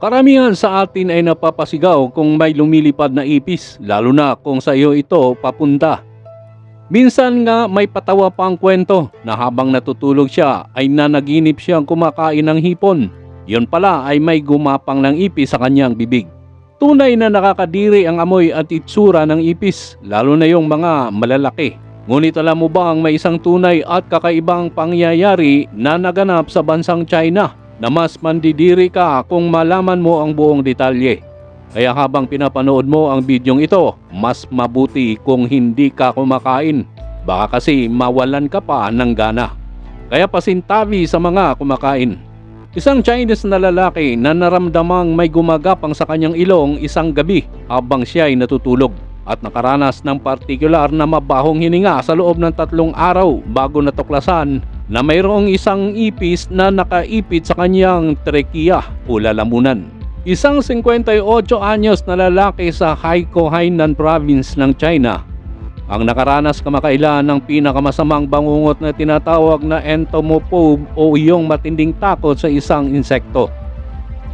Karamihan sa atin ay napapasigaw kung may lumilipad na ipis, lalo na kung sa iyo ito papunta. Minsan nga may patawa pa ang kwento na habang natutulog siya ay nanaginip siyang kumakain ng hipon. Yun pala ay may gumapang ng ipis sa kanyang bibig. Tunay na nakakadiri ang amoy at itsura ng ipis, lalo na yung mga malalaki. Ngunit alam mo ba ang may isang tunay at kakaibang pangyayari na naganap sa bansang China na mas mandidiri ka kung malaman mo ang buong detalye. Kaya habang pinapanood mo ang bidyong ito, mas mabuti kung hindi ka kumakain. Baka kasi mawalan ka pa ng gana. Kaya pasintabi sa mga kumakain. Isang Chinese na lalaki na naramdamang may gumagapang sa kanyang ilong isang gabi habang siya ay natutulog at nakaranas ng partikular na mabahong hininga sa loob ng tatlong araw bago natuklasan na mayroong isang ipis na nakaipit sa kanyang trekiya o lalamunan. Isang 58 anyos na lalaki sa Haikou Hainan Province ng China ang nakaranas kamakailan ng pinakamasamang bangungot na tinatawag na entomophobe o iyong matinding takot sa isang insekto.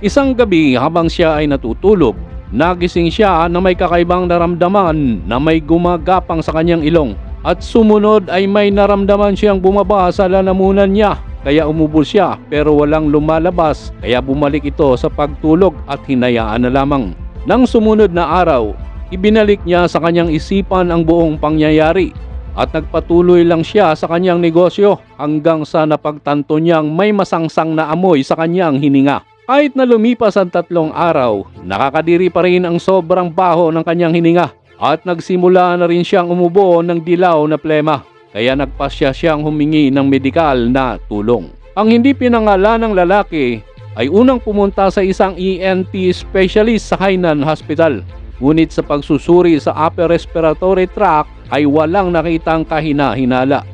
Isang gabi habang siya ay natutulog, nagising siya na may kakaibang naramdaman na may gumagapang sa kanyang ilong at sumunod ay may naramdaman siyang bumaba sa lalamunan niya kaya umubol siya pero walang lumalabas kaya bumalik ito sa pagtulog at hinayaan na lamang. Nang sumunod na araw, ibinalik niya sa kanyang isipan ang buong pangyayari at nagpatuloy lang siya sa kanyang negosyo hanggang sa napagtanto niyang may masangsang na amoy sa kanyang hininga. Kahit na lumipas ang tatlong araw, nakakadiri pa rin ang sobrang baho ng kanyang hininga at nagsimula na rin siyang umubo ng dilaw na plema kaya nagpasya siyang humingi ng medikal na tulong. Ang hindi pinangalan ng lalaki ay unang pumunta sa isang ENT specialist sa Hainan Hospital. Ngunit sa pagsusuri sa upper respiratory tract ay walang nakitang kahina-hinala.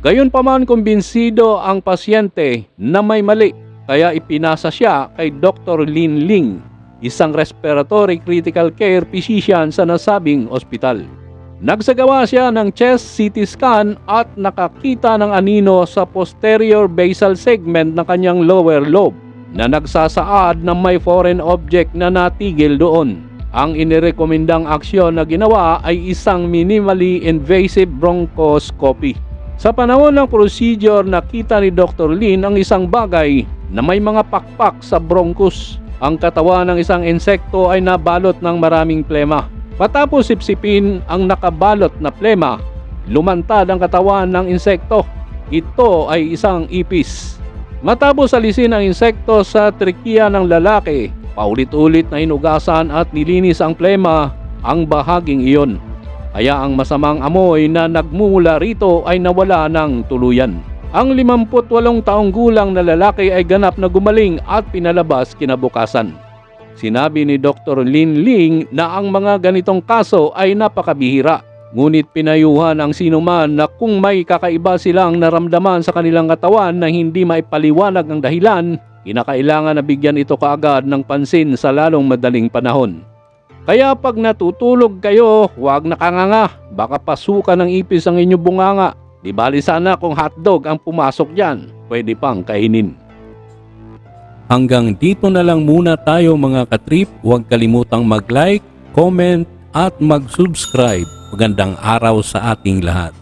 Gayon pa man kumbinsido ang pasyente na may mali kaya ipinasa siya kay Dr. Lin Ling, isang respiratory critical care physician sa nasabing ospital. Nagsagawa siya ng chest CT scan at nakakita ng anino sa posterior basal segment ng kanyang lower lobe na nagsasaad na may foreign object na natigil doon. Ang inirekomendang aksyon na ginawa ay isang minimally invasive bronchoscopy. Sa panahon ng procedure, nakita ni Dr. Lin ang isang bagay na may mga pakpak sa bronchus. Ang katawan ng isang insekto ay nabalot ng maraming plema. Matapos sipsipin ang nakabalot na plema, lumantad ang katawan ng insekto. Ito ay isang ipis. Matapos alisin ang insekto sa trikiya ng lalaki, paulit-ulit na inugasan at nilinis ang plema ang bahaging iyon. Kaya ang masamang amoy na nagmumula rito ay nawala ng tuluyan. Ang 58 taong gulang na lalaki ay ganap na gumaling at pinalabas kinabukasan. Sinabi ni Dr. Lin Ling na ang mga ganitong kaso ay napakabihira. Ngunit pinayuhan ang sinuman na kung may kakaiba silang naramdaman sa kanilang katawan na hindi maipaliwanag ang dahilan, kinakailangan na bigyan ito kaagad ng pansin sa lalong madaling panahon. Kaya pag natutulog kayo, huwag nakanganga. Baka pasukan ng ipis ang inyong bunganga. Di bali sana kung hotdog ang pumasok dyan, pwede pang kainin. Hanggang dito na lang muna tayo mga katrip. Huwag kalimutang mag-like, comment at mag-subscribe. Magandang araw sa ating lahat.